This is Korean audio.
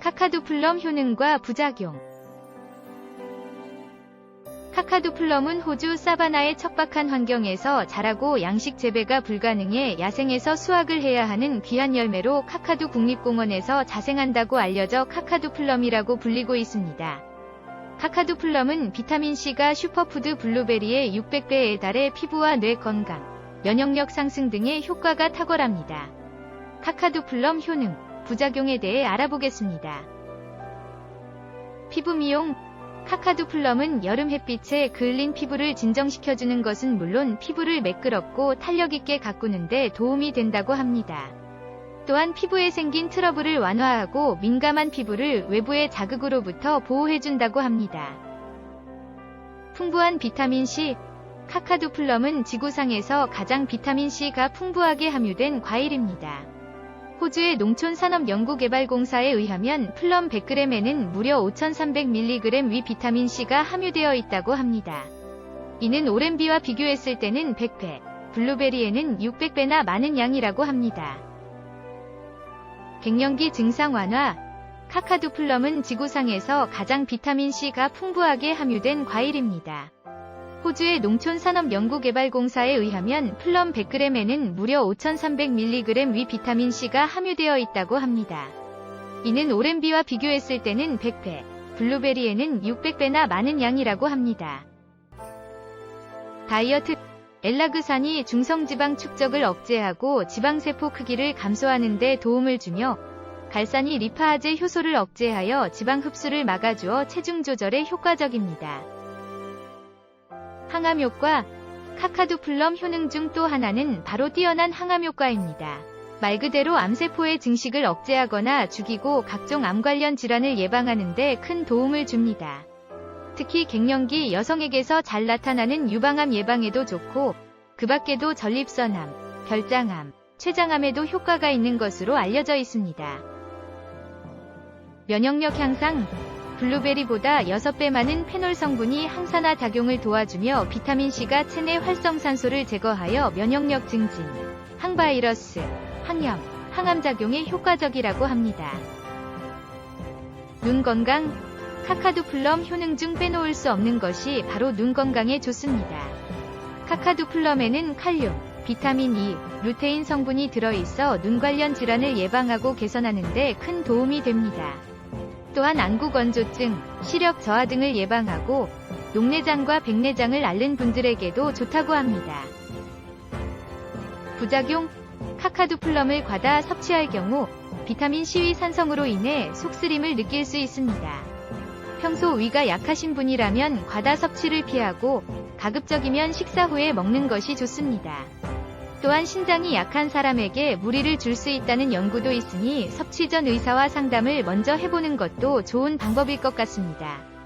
카카두 플럼 효능과 부작용 카카두 플럼은 호주 사바나의 척박한 환경에서 자라고 양식 재배가 불가능해 야생에서 수확을 해야 하는 귀한 열매로 카카두 국립공원에서 자생한다고 알려져 카카두 플럼이라고 불리고 있습니다. 카카두 플럼은 비타민C가 슈퍼푸드 블루베리의 600배에 달해 피부와 뇌 건강, 면역력 상승 등의 효과가 탁월합니다. 카카두 플럼 효능, 부작용에 대해 알아보겠습니다. 피부 미용 카카두 플럼은 여름 햇빛에 그을린 피부를 진정시켜주는 것은 물론 피부를 매끄럽고 탄력있게 가꾸는데 도움이 된다고 합니다. 또한 피부에 생긴 트러블을 완화하고 민감한 피부를 외부의 자극으로부터 보호해준다고 합니다. 풍부한 비타민C 카카두 플럼은 지구상에서 가장 비타민C가 풍부하게 함유된 과일입니다. 호주의 농촌산업연구개발공사에 의하면 플럼 100g에는 무려 5,300mg 위 비타민C가 함유되어 있다고 합니다. 이는 오렌비와 비교했을 때는 100배, 블루베리에는 600배나 많은 양이라고 합니다. 갱년기 증상 완화 카카두 플럼은 지구상에서 가장 비타민C가 풍부하게 함유된 과일입니다. 호주의 농촌산업연구개발공사에 의하면 플럼 100g에는 무려 5,300mg 위 비타민C가 함유되어 있다고 합니다. 이는 오렌비와 비교했을 때는 100배, 블루베리에는 600배나 많은 양이라고 합니다. 다이어트 엘라그산이 중성지방 축적을 억제하고 지방세포 크기를 감소하는 데 도움을 주며 갈산이 리파아제 효소를 억제하여 지방 흡수를 막아주어 체중 조절에 효과적입니다. 항암 효과 카카두 플럼 효능 중 또 하나는 바로 뛰어난 항암 효과입니다. 말 그대로 암세포의 증식을 억제하거나 죽이고 각종 암 관련 질환을 예방하는 데 큰 도움을 줍니다. 특히 갱년기 여성에게서 잘 나타나는 유방암 예방에도 좋고 그 밖에도 전립선암, 결장암, 췌장암에도 효과가 있는 것으로 알려져 있습니다. 면역력 향상 블루베리보다 6배 많은 페놀 성분이 항산화 작용을 도와주며 비타민C가 체내 활성산소를 제거하여 면역력 증진, 항바이러스, 항염, 항암 작용에 효과적이라고 합니다. 눈 건강 카카두 플럼 효능 중 빼놓을 수 없는 것이 바로 눈 건강에 좋습니다. 카카두 플럼에는 칼륨, 비타민 E, 루테인 성분이 들어있어 눈 관련 질환을 예방하고 개선하는 데 큰 도움이 됩니다. 또한 안구 건조증, 시력 저하 등을 예방하고 녹내장과 백내장을 앓는 분들에게도 좋다고 합니다. 부작용 카카두 플럼을 과다 섭취할 경우 비타민 C위 산성으로 인해 속쓰림을 느낄 수 있습니다. 평소 위가 약하신 분이라면 과다 섭취를 피하고 가급적이면 식사 후에 먹는 것이 좋습니다. 또한 신장이 약한 사람에게 무리를 줄 수 있다는 연구도 있으니 섭취 전 의사와 상담을 먼저 해보는 것도 좋은 방법일 것 같습니다.